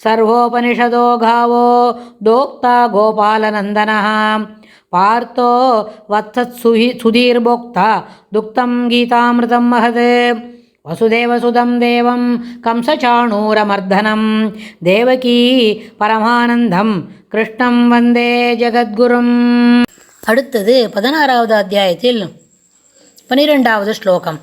ಸರ್ವೋಪನಿಷದೋ ಗಾವೋ ದೋಕ್ತ ಗೋಪಾಲನಂದನ ಪಾರ್ಥೋ ವತ್ಸತ್ ಸುಹಿ ಸುಧೀರ್ಭೋಕ್ತ ದುಕ್ತಂ ಗೀತಾಮೃತಂ ಮಹದೇ ವಸುದೇವಸುಧಂ ದೇವಂ ಕಂಸಚಾಣೂರಮರ್ಧನಂ தேவகீ பரமானந்தம் கிருஷ்ணம் வந்தே ஜெகத்குரும் அடுத்தது பதினாறாவது அத்தியாயத்தில் பனிரெண்டாவது ஸ்லோகம்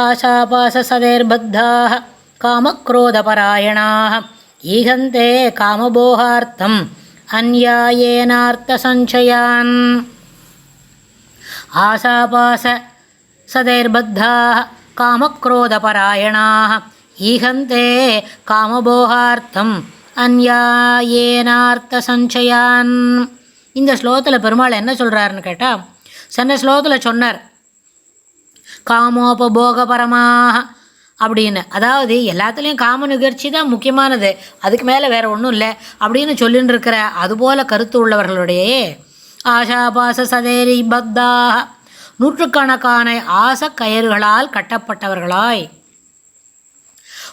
ஆசாபாசதேர்பத்தாக காமக்ரோதபராயணாக ஈகந்தே காமபோகார்த்தம் அந்யாயேனார்த்த சஞ்சயான் ஆசாபாச சதைர்பத்தாக காமக்ரோதபராயணாக ஈகந்தே காமபோகார்த்தம் அந்யாயேனார்த்த சஞ்சயான் இந்த ஸ்லோகத்தில் பெருமாள் என்ன சொல்கிறாருன்னு கேட்டால் சென்ன ஸ்லோகத்தில் சொன்னார் காமோபபோகபரமாக அப்படின்னு. அதாவது எல்லாத்துலேயும் காம நிகழ்ச்சி தான் முக்கியமானது. அதுக்கு மேலே வேறு ஒன்றும் இல்லை. அப்படின்னு சொல்லின்னு இருக்கிற அதுபோல கருத்து உள்ளவர்களுடைய ஆஷாபாச சதேரி பக்தாக நூற்றுக்கணக்கான ஆசை கயிறுகளால் கட்டப்பட்டவர்களாய்.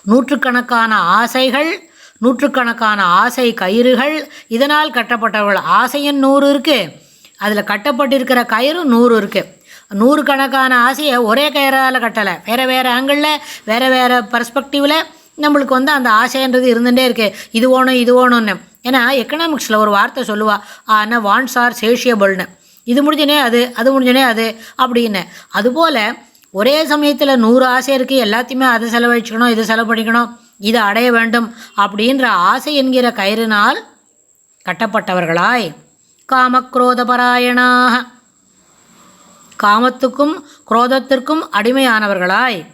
நூற்றுக்கணக்கான ஆசைகள் நூற்றுக்கணக்கான ஆசை கயிறுகள் இதனால் கட்டப்பட்டவர்கள். ஆசையின் நூறு இருக்குது அதில் கட்டப்பட்டிருக்கிற கயிறு நூறு இருக்குது நூறு கணக்கான ஆசையை ஒரே கயிறால் கட்டலை. வேறு வேறு ஆங்கிளில் வேறு வேறு பர்ஸ்பெக்டிவில் நம்மளுக்கு வந்து அந்த ஆசைன்றது இருந்துகிட்டே இருக்குது இது வேணும் இது வேணும்னு ஏன்னா எக்கனாமிக்ஸில் ஒரு வார்த்தை சொல்லுவா ஆனால் வான்ஸ் ஆர் சேஷியபிள்னு இது முடிஞ்சனே அது அது முடிஞ்சனே அது அப்படின்னு. அதுபோல் ஒரே சமயத்தில் நூறு ஆசை இருக்குது எல்லாத்தையுமே அதை செலவழிச்சுக்கணும் இதை செலவழிக்கணும் இதை அடைய வேண்டும் அப்படின்ற ஆசை என்கிற கயிறுனால் கட்டப்பட்டவர்களாய் காமக்ரோதபராயணாக காமத்துக்கும் குரோதத்திற்கும் அடிமையானவர்களாய்.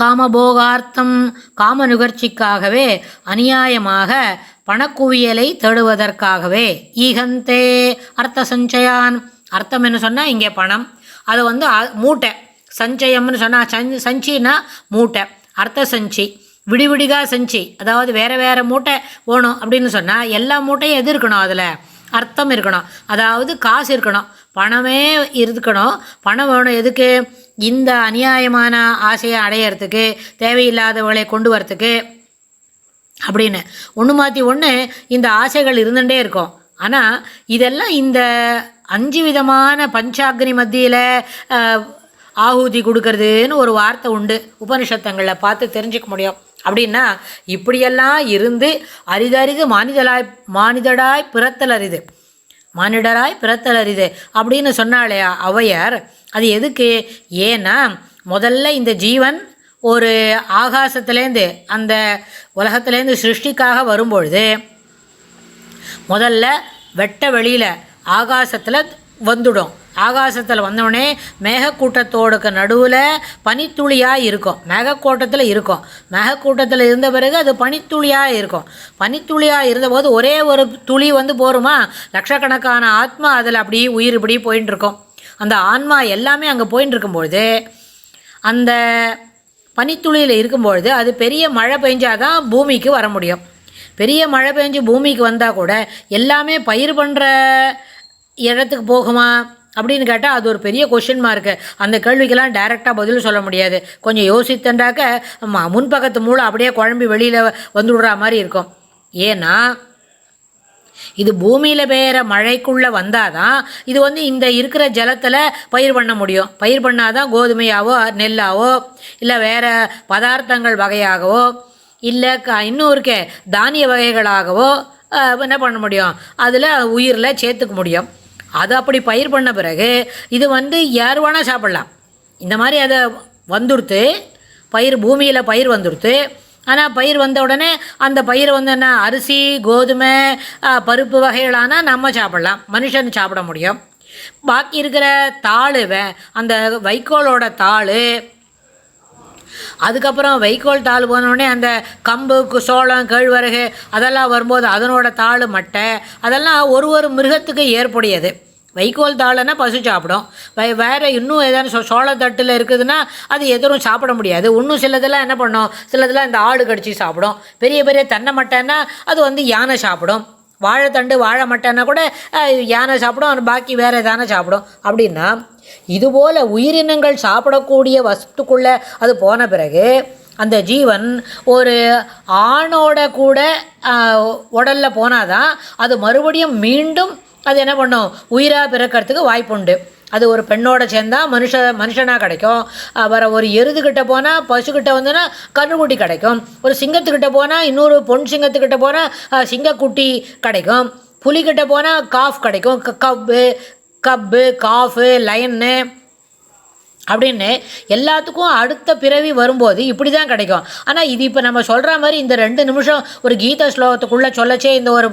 காமபோகார்த்தம் காம நுகர்ச்சிக்காகவே அநியாயமாக பணக்குவியலை தேடுவதற்காகவே. ஈகந்தே அர்த்த சஞ்சயான் அர்த்தம் என்ன சொன்னால் இங்கே பணம். அது வந்து அ- மூட்டை. சஞ்சயம்னு சொன்னால் சஞ் சஞ்சின்னா மூட்டை. அர்த்த சஞ்சி விடிவிடிகா சஞ்சி. அதாவது வேறு வேறு மூட்டை போகணும் அப்படின்னு சொன்னால் எல்லா மூட்டையும் எது இருக்கணும் அதில். அர்த்தம் இருக்கணும். அதாவது காசு இருக்கணும். பணமே இருக்கணும். பணம் வேணும் எதுக்கு? இந்த அநியாயமான ஆசையை அடையிறதுக்கு தேவையில்லாதவர்களை கொண்டு வரத்துக்கு அப்படின்னு. ஒன்று மாற்றி ஒன்று இந்த ஆசைகள் இருந்துகிட்டே இருக்கும். ஆனால் இதெல்லாம் இந்த அஞ்சு விதமான பஞ்சாக்னி மத்தியில் ஆஹூதி கொடுக்கறதுன்னு ஒரு வார்த்தை உண்டு. உபனிஷத்தங்களில் பார்த்து தெரிஞ்சுக்க முடியும். அப்படின்னா இப்படியெல்லாம் இருந்து அரிதரிது மானிதலாய் மானிதடாய் பிறத்தல் அரிது மானிடராய் பிறத்தல் அரிது அப்படின்னு சொன்னாலே அவையார் அது எதுக்கு? ஏன்னா முதல்ல இந்த ஜீவன் ஒரு ஆகாசத்துலேருந்து அந்த உலகத்துலேருந்து சிருஷ்டிக்காக வரும்பொழுது முதல்ல வெட்ட வெளியில் ஆகாசத்தில் வந்துடும். ஆகாசத்தில் வந்தோடனே மேகக்கூட்டத்தோடுக்கு நடுவில் பனித்துளியாக இருக்கும். மேகக்கூட்டத்தில் இருக்கும். மேகக்கூட்டத்தில் இருந்த பிறகு அது பனித்துளியாக இருக்கும். பனித்துளியாக இருந்தபோது ஒரே ஒரு துளி வந்து போருமா? லட்சக்கணக்கான ஆத்மா அதில் அப்படியே உயிர் இப்படி போயின்னு இருக்கும் அந்த ஆன்மா எல்லாமே அங்கே போயின்னு இருக்கும்பொழுது அந்த பனித்துளியில் இருக்கும்பொழுது அது பெரிய மழை பெஞ்சாதான் பூமிக்கு வர முடியும். பெரிய மழை பெஞ்சு பூமிக்கு வந்தால் கூட எல்லாமே பயிர் பண்ணுற இடத்துக்கு போகுமா? அப்படின்னு கேட்டால் அது ஒரு பெரிய கொஷின் மார்க்கு அந்த கேள்விக்கெல்லாம் டைரெக்டாக பதில் சொல்ல முடியாது. கொஞ்சம் யோசித்தண்டாக்க முன்பக்கத்து மூளை அப்படியே குழம்பி வெளியில் வந்து விடுற மாதிரி இருக்கும். ஏன்னா இது பூமியில் பெய்கிற மழைக்குள்ளே வந்தால் தான் இது வந்து இந்த இருக்கிற ஜலத்தில் பயிர் பண்ண முடியும். பயிர் பண்ணால் தான் கோதுமையாவோ நெல்லாவோ இல்லை வேறு பதார்த்தங்கள் வகையாகவோ இல்லை க இன்னும் இருக்கே தானிய வகைகளாகவோ என்ன பண்ண முடியும்? அதில் உயிரில் சேர்த்துக்க முடியும். அது அப்படி பயிர் பண்ண பிறகு இது வந்து யார் வேணால் சாப்பிட்லாம். இந்த மாதிரி அதை வந்துடுத்து பயிர் பூமியில் பயிர் வந்துடுத்து. ஆனால் பயிர் வந்த உடனே அந்த பயிர் வந்து என்ன அரிசி கோதுமை பருப்பு வகைகளான நம்ம சாப்பிடலாம். மனுஷன் சாப்பிட முடியும். பாக்கி இருக்கிற தாள் வே- அந்த வைக்கோலோட தாள். அதுக்கப்புறம் வைக்கோல் தாள் போனோடனே அந்த கம்பு சோளம் கேழ்வரகு அதெல்லாம் வரும்போது அதனோட தாள் மட்டை அதெல்லாம் ஒரு ஒரு மிருகத்துக்கு ஏற்புடையது. வைக்கோல் தாளைனா பசு சாப்பிடும். வை வேறு இன்னும் ஏதாவது சோள சோளத்தட்டில் இருக்குதுன்னா அது எதிரும் சாப்பிட முடியாது. இன்னும் சிலதெல்லாம் என்ன பண்ணும்? சிலதெல்லாம் இந்த ஆடு கடிச்சு சாப்பிடும். பெரிய பெரிய தென்னை மட்டைன்னா அது வந்து யானை சாப்பிடும். வாழைத்தண்டு வாழை மட்டைன்னா கூட யானை சாப்பிடும். பாக்கி வேறு எதானே சாப்பிடும். அப்படின்னா இதுபோல் உயிரினங்கள் சாப்பிடக்கூடிய வஸ்துக்குள்ளே அது போன பிறகு அந்த ஜீவன் ஒரு ஆணோட கூட உடலில் போனாதான் அது மறுபடியும் மீண்டும் அது என்ன பண்ணும்? உயிராக பிறக்கிறதுக்கு வாய்ப்புண்டு அது ஒரு பெண்ணோட சேர்ந்தா மனுஷ மனுஷனாக கிடைக்கும். அப்புறம் ஒரு எருதுகிட்ட போனால் பசுக்கிட்ட வந்தோன்னா கன்றுக்குட்டி கிடைக்கும். ஒரு சிங்கத்துக்கிட்ட போனால் இன்னொரு பொன் சிங்கத்துக்கிட்ட போனால் சிங்கக்குட்டி கிடைக்கும். புலிக்கிட்ட போனால் காஃப் கிடைக்கும். க- கப்பு கப்பு காஃபு லயன்னு அப்படின்னு எல்லாத்துக்கும் அடுத்த பிறவி வரும்போது இப்படி தான் கிடைக்கும். ஆனால் இது இப்போ நம்ம சொல்கிற மாதிரி இந்த ரெண்டு நிமிஷம் ஒரு கீத ஸ்லோகத்துக்குள்ளே சொல்லச்சே இந்த ஒரு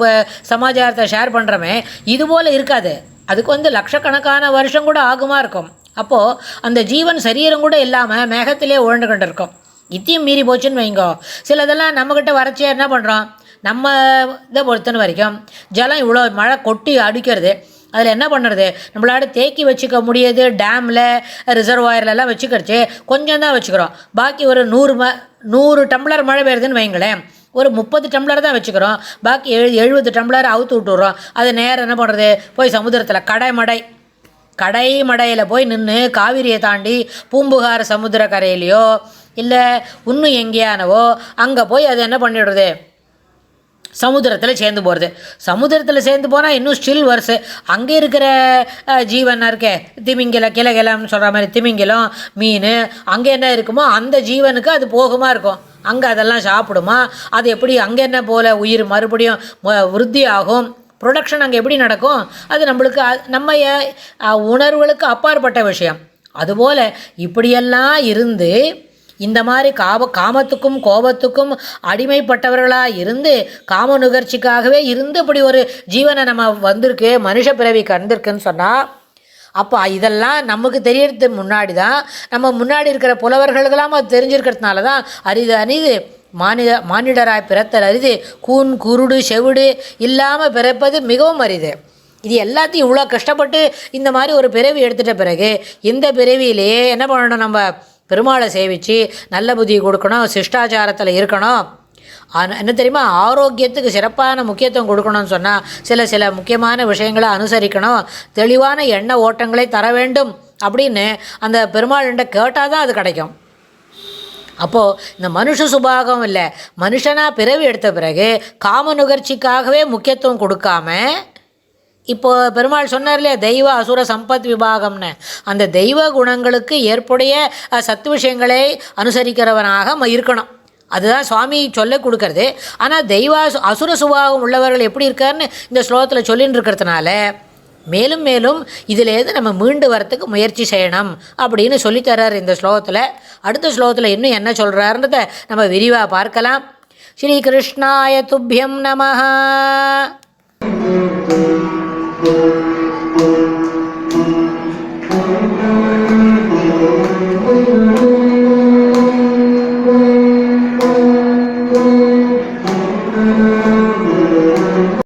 சமாச்சாரத்தை ஷேர் பண்ணுறோமே இது போல் இருக்காது. அதுக்கு வந்து லட்சக்கணக்கான வருஷம் கூட ஆகுமா இருக்கும். அப்போது அந்த ஜீவன் சரீரம் கூட இல்லாமல் மேகத்திலே உழண்டு கொண்டு இருக்கும் இத்தியும் மீறி போச்சுன்னு வைங்கோ. சிலதெல்லாம் நம்மக்கிட்ட வரச்சே என்ன பண்ணுறோம் நம்ம இதை பொறுத்தன வரைக்கும் ஜலம் இவ்வளோ மழை கொட்டி அடிக்கிறது. அதில் என்ன பண்ணுறது? நம்மளால தேக்கி வச்சுக்க முடியுது டேமில் ரிசர்வாயர்லலாம் வச்சுக்கிறச்சு கொஞ்சம் தான் வச்சுக்கிறோம். பாக்கி ஒரு நூறு ம நூறு டம்ளர் மழை பெய்யுதுன்னு வைங்களேன். ஒரு முப்பது டம்ளர் தான் வச்சுக்கிறோம். பாக்கி எழு எழுபது டம்ளர் அவுத்து விட்டுறோம். அது நேரம் என்ன பண்ணுறது போய் சமுத்திரத்தில் கடைமடை கடைமடையில் போய் நின்று காவிரியை தாண்டி பூம்புகார் சமுத்திர கரையிலையோ இல்லை இன்னும் எங்கேயானவோ அங்கே போய் அது என்ன பண்ணிடுறது? சமுத்திரத்தில் சேர்ந்து போகிறது சமுத்திரத்தில் சேர்ந்து போனால் இன்னும் ஸ்டில் வருஷு அங்கே இருக்கிற ஜீவனாக ஜீவன் இருக்கே திமிங்கில கிளகிலம்னு சொல்கிற மாதிரி திமிங்கிலம் மீன் அங்கே என்ன இருக்குமோ அந்த ஜீவனுக்கு அது போகுமா இருக்கும். அங்கே அதெல்லாம் சாப்பிடுமா? அது எப்படி அங்கே என்ன போல உயிர் மறுபடியும் விருத்தி ஆகும் ப்ரொடக்ஷன் அங்கே எப்படி நடக்கும்? அது நம்மளுக்கு நம்ம உணர்வுகளுக்கு அப்பாற்பட்ட விஷயம். அதுபோல் இப்படியெல்லாம் இருந்து இந்த மாதிரி காம காமத்துக்கும் கோபத்துக்கும் அடிமைப்பட்டவர்களாக இருந்து காம நுகர்ச்சிக்காகவே இருந்து இப்படி ஒரு ஜீவனை நம்ம வந்திருக்கு மனுஷ பிறவி கண்டிருக்குன்னு சொன்னால் அப்போ இதெல்லாம் நமக்கு தெரியறதுக்கு முன்னாடி தான் நம்ம முன்னாடி இருக்கிற புலவர்களுக்கெல்லாம் அது தெரிஞ்சிருக்கிறதுனால தான் அரிது அரிது. மானிட மானிடராய் பிறத்தல் அரிது. கூன் குருடு செவிடு இல்லாமல் பிறப்பது மிகவும் அரிது. இது எல்லாத்தையும் இவ்வளோ கஷ்டப்பட்டு இந்த மாதிரி ஒரு பிறவி எடுத்துகிட்ட பிறகு இந்த பிறவியிலேயே என்ன பண்ணணும் நம்ம பெருமாளை சேவித்து நல்ல புத்தி கொடுக்கணும் சிஷ்டாச்சாரத்தில் இருக்கணும். என்ன தெரியுமா? ஆரோக்கியத்துக்கு சிறப்பான முக்கியத்துவம் கொடுக்கணும்னு சொன்னால் சில சில முக்கியமான விஷயங்களை அனுசரிக்கணும். தெளிவான எண்ண ஓட்டங்களை தர வேண்டும் அப்படின்னு அந்த பெருமாள்கிட்ட கேட்டால் தான் அது கிடைக்கும். அப்போது இந்த மனுஷ சுபாகம் இல்லை. மனுஷனாக பிறவி எடுத்த பிறகு காம நுகர்ச்சிக்காகவே முக்கியத்துவம் கொடுக்காம இப்போ பெருமாள் சொன்னார் இல்லையா தெய்வ அசுர சம்பத் விபாகம்னு. அந்த தெய்வ குணங்களுக்கு ஏற்புடைய சத்து விஷயங்களை அனுசரிக்கிறவனாக ம- இருக்கணும். அதுதான் சுவாமி சொல்ல கொடுக்கறது. ஆனால் தெய்வ அசுர சுபாவம் உள்ளவர்கள் எப்படி இருக்காருன்னு இந்த ஸ்லோகத்தில் சொல்லின்னு இருக்கிறதுனால மேலும் மேலும் இதிலேருந்து நம்ம மீண்டு வரத்துக்கு முயற்சி செய்யணும் அப்படின்னு சொல்லித்தரார் இந்த ஸ்லோகத்தில். அடுத்த ஸ்லோகத்தில் இன்னும் என்ன சொல்கிறாருன்றத நம்ம விரிவாக பார்க்கலாம். ஸ்ரீ கிருஷ்ணாய துப்பியம் Lord.